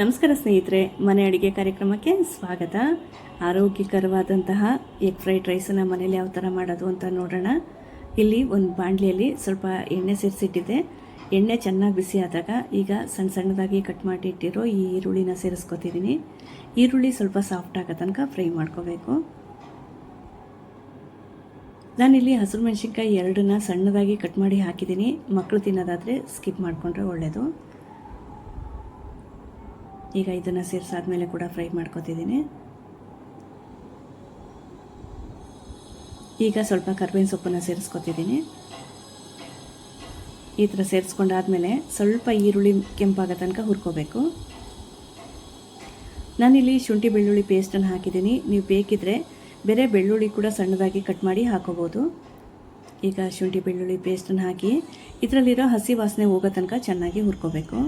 ನಮಸ್ಕಾರ ಸ್ನೇಹಿತರೆ, ಮನೆ ಅಡುಗೆ ಕಾರ್ಯಕ್ರಮಕ್ಕೆ ಸ್ವಾಗತ. ಆರೋಗ್ಯಕರವಾದಂತಹ ಎಗ್ ಫ್ರೈಡ್ ರೈಸನ್ನು ಮನೇಲಿ ಯಾವ ಥರ ಮಾಡೋದು ಅಂತ ನೋಡೋಣ. ಇಲ್ಲಿ ಒಂದು ಬಾಣಲಿಯಲ್ಲಿ ಸ್ವಲ್ಪ ಎಣ್ಣೆ ಸೇರಿಸಿಟ್ಟಿದೆ. ಎಣ್ಣೆ ಚೆನ್ನಾಗಿ ಬಿಸಿ ಆದಾಗ ಈಗ ಸಣ್ಣ ಸಣ್ಣದಾಗಿ ಕಟ್ ಮಾಡಿ ಇಟ್ಟಿರೋ ಈ ಈರುಳ್ಳಿನ ಸೇರಿಸ್ಕೊತಿದ್ದೀನಿ ಈರುಳ್ಳಿ ಸ್ವಲ್ಪ ಸಾಫ್ಟ್ ಆಗೋ ತನಕ ಫ್ರೈ ಮಾಡ್ಕೋಬೇಕು. ನಾನಿಲ್ಲಿ ಹಸಿರು ಮೆಣಸಿನ್ಕಾಯಿ ಎರಡನ್ನ ಸಣ್ಣದಾಗಿ ಕಟ್ ಮಾಡಿ ಹಾಕಿದ್ದೀನಿ ಮಕ್ಕಳು ತಿನ್ನೋದಾದರೆ ಸ್ಕಿಪ್ ಮಾಡಿಕೊಂಡ್ರೆ ಒಳ್ಳೆಯದು ಈಗ ಇದನ್ನು ಸೇರಿಸಾದ್ಮೇಲೆ ಕೂಡ ಫ್ರೈ ಮಾಡ್ಕೊತಿದ್ದೀನಿ. ಈಗ ಸ್ವಲ್ಪ ಕರ್ಬೇವಿನ ಸೊಪ್ಪನ್ನು ಸೇರಿಸ್ಕೊತಿದ್ದೀನಿ. ಈ ಥರ ಸೇರಿಸ್ಕೊಂಡಾದ್ಮೇಲೆ ಸ್ವಲ್ಪ ಈರುಳ್ಳಿ ಕೆಂಪಾಗೋ ತನಕ ಹುರ್ಕೋಬೇಕು. ನಾನಿಲ್ಲಿ ಶುಂಠಿ ಬೆಳ್ಳುಳ್ಳಿ ಪೇಸ್ಟನ್ನು ಹಾಕಿದ್ದೀನಿ. ನೀವು ಬೇಕಿದ್ರೆ ಬೇರೆ ಬೆಳ್ಳುಳ್ಳಿ ಕೂಡ ಸಣ್ಣದಾಗಿ ಕಟ್ ಮಾಡಿ ಹಾಕೋಬೋದು. ಈಗ ಶುಂಠಿ ಬೆಳ್ಳುಳ್ಳಿ ಪೇಸ್ಟನ್ನು ಹಾಕಿ ಇದರಲ್ಲಿರೋ ಹಸಿ ವಾಸನೆ ಹೋಗೋ ತನಕ ಚೆನ್ನಾಗಿ ಹುರ್ಕೋಬೇಕು.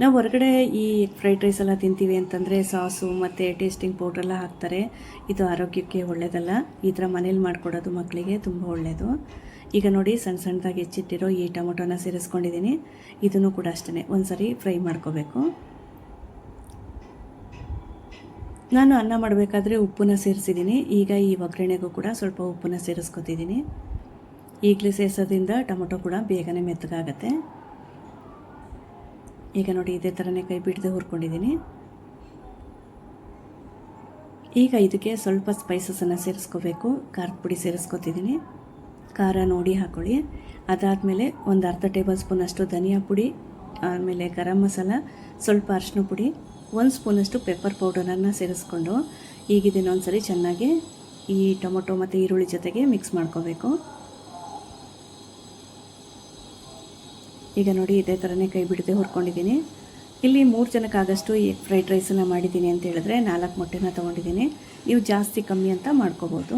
ನಾವು ಹೊರಗಡೆ ಈ ಫ್ರೈಡ್ ರೈಸ್ ಎಲ್ಲ ತಿಂತೀವಿ ಅಂತಂದರೆ ಸಾಸು ಮತ್ತು ಟೇಸ್ಟಿಂಗ್ ಪೌಡ್ರೆಲ್ಲ ಹಾಕ್ತಾರೆ. ಇದು ಆರೋಗ್ಯಕ್ಕೆ ಒಳ್ಳೆಯದಲ್ಲ ಈ ಥರ ಮನೇಲಿ ಮಾಡಿಕೊಡೋದು ಮಕ್ಕಳಿಗೆ ತುಂಬ ಒಳ್ಳೆಯದು ಈಗ ನೋಡಿ ಸಣ್ಣ ಸಣ್ಣದಾಗಿ ಹೆಚ್ಚಿಟ್ಟಿರೋ ಈ ಟೊಮೊಟೊನ ಸೇರಿಸ್ಕೊಂಡಿದ್ದೀನಿ ಇದನ್ನು ಕೂಡ ಅಷ್ಟೇ ಒಂದು ಸರಿ ಫ್ರೈ ಮಾಡ್ಕೋಬೇಕು. ನಾನು ಅನ್ನ ಮಾಡಬೇಕಾದ್ರೆ ಉಪ್ಪನ್ನ ಸೇರಿಸಿದ್ದೀನಿ ಈಗ ಈ ಒಗ್ಗರಣೆಗೂ ಕೂಡ ಸ್ವಲ್ಪ ಉಪ್ಪನ್ನು ಸೇರಿಸ್ಕೊತಿದ್ದೀನಿ ಈಗಲೇ ಸೇರಿಸೋದ್ರಿಂದ ಟೊಮೊಟೊ ಕೂಡ ಬೇಗನೆ ಮೆತ್ತಗಾಗತ್ತೆ. ಈಗ ನೋಡಿ ಇದೇ ಥರನೇ ಕೈ ಬಿಡದೆ ಹುರ್ಕೊಂಡಿದ್ದೀನಿ. ಈಗ ಇದಕ್ಕೆ ಸ್ವಲ್ಪ ಸ್ಪೈಸಸನ್ನು ಸೇರಿಸ್ಕೋಬೇಕು. ಖಾರದ ಪುಡಿ ಸೇರಿಸ್ಕೊತಿದ್ದೀನಿ. ಖಾರ ನೋಡಿ ಹಾಕ್ಕೊಳ್ಳಿ ಅದಾದಮೇಲೆ ಒಂದು ಅರ್ಧ ಟೇಬಲ್ ಸ್ಪೂನಷ್ಟು ಧನಿಯಾ ಪುಡಿ, ಆಮೇಲೆ ಗರಂ ಮಸಾಲ, ಸ್ವಲ್ಪ ಅರಿಶಿನ ಪುಡಿ, ಒಂದು ಸ್ಪೂನಷ್ಟು ಪೆಪ್ಪರ್ ಪೌಡರನ್ನು ಸೇರಿಸ್ಕೊಂಡು ಈಗ ಇದನ್ನೊಂದು ಸರಿ ಚೆನ್ನಾಗಿ ಈ ಟೊಮೊಟೊ ಮತ್ತು ಈರುಳ್ಳಿ ಜೊತೆಗೆ ಮಿಕ್ಸ್ ಮಾಡ್ಕೋಬೇಕು. ಈಗ ನೋಡಿ ಇದೇ ಥರನೇ ಕೈ ಬಿಡದೆ ಹುರ್ಕೊಂಡಿದ್ದೀನಿ. ಇಲ್ಲಿ ಮೂರು ಜನಕ್ಕಾಗಷ್ಟು ಈ ಫ್ರೈಡ್ ರೈಸನ್ನು ಮಾಡಿದ್ದೀನಿ ಅಂತ ಹೇಳಿದ್ರೆ ನಾಲ್ಕು ಮೊಟ್ಟೆನ ತೊಗೊಂಡಿದ್ದೀನಿ. ನೀವು ಜಾಸ್ತಿ ಕಮ್ಮಿ ಅಂತ ಮಾಡ್ಕೋಬೋದು.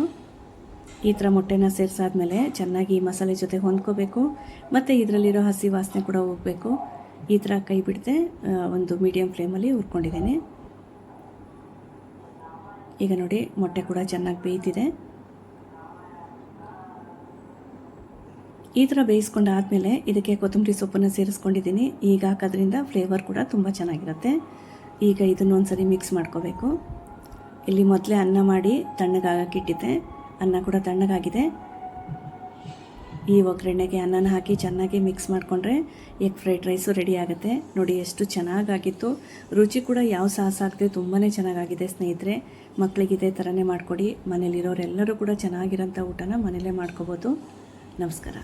ಈ ಥರ ಮೊಟ್ಟೆನ ಸೇರಿಸಾದ್ಮೇಲೆ ಚೆನ್ನಾಗಿ ಮಸಾಲೆ ಜೊತೆ ಹೊಂದ್ಕೋಬೇಕು. ಮತ್ತು ಇದರಲ್ಲಿರೋ ಹಸಿ ವಾಸನೆ ಕೂಡ ಹೋಗಬೇಕು. ಈ ಥರ ಕೈ ಬಿಡದೆ ಒಂದು ಮೀಡಿಯಮ್ ಫ್ಲೇಮಲ್ಲಿ ಹುರ್ಕೊಂಡಿದ್ದೀನಿ. ಈಗ ನೋಡಿ ಮೊಟ್ಟೆ ಕೂಡ ಚೆನ್ನಾಗಿ ಬೇಯ್ತಿದೆ. ಈ ಥರ ಬೇಯಿಸ್ಕೊಂಡಾದಮೇಲೆ ಇದಕ್ಕೆ ಕೊತ್ತಂಬರಿ ಸೊಪ್ಪನ್ನು ಸೇರಿಸ್ಕೊಂಡಿದ್ದೀನಿ. ಈಗ ಹಾಕೋದ್ರಿಂದ ಫ್ಲೇವರ್ ಕೂಡ ತುಂಬ ಚೆನ್ನಾಗಿರುತ್ತೆ. ಈಗ ಇದನ್ನು ಒಂದ್ಸರಿ ಮಿಕ್ಸ್ ಮಾಡ್ಕೋಬೇಕು. ಇಲ್ಲಿ ಮೊದಲೇ ಅನ್ನ ಮಾಡಿ ತಣ್ಣಗಾಗಕ್ಕಿಟ್ಟಿದ್ದೆ ಅನ್ನ ಕೂಡ ತಣ್ಣಗಾಗಿದೆ. ಈ ಒಗ್ಗರಣೆಗೆ ಅನ್ನನ ಹಾಕಿ ಚೆನ್ನಾಗಿ ಮಿಕ್ಸ್ ಮಾಡಿಕೊಂಡ್ರೆ ಎಗ್ ಫ್ರೈಡ್ ರೈಸು ರೆಡಿ ಆಗುತ್ತೆ. ನೋಡಿ ಎಷ್ಟು ಚೆನ್ನಾಗಾಗಿತ್ತು. ರುಚಿ ಕೂಡ ಯಾವ ಸಾಸ್ ಹಾಕಿದೆ ತುಂಬಾ ಚೆನ್ನಾಗಾಗಿದೆ ಸ್ನೇಹಿತರೆ. ಮಕ್ಕಳಿಗೆ ಇದೇ ಥರನೇ ಮಾಡಿಕೊಡಿ. ಮನೇಲಿರೋರೆಲ್ಲರೂ ಕೂಡ ಚೆನ್ನಾಗಿರೋಂಥ ಊಟನ ಮನೇಲೇ ಮಾಡ್ಕೋಬೋದು. ನಮಸ್ಕಾರ.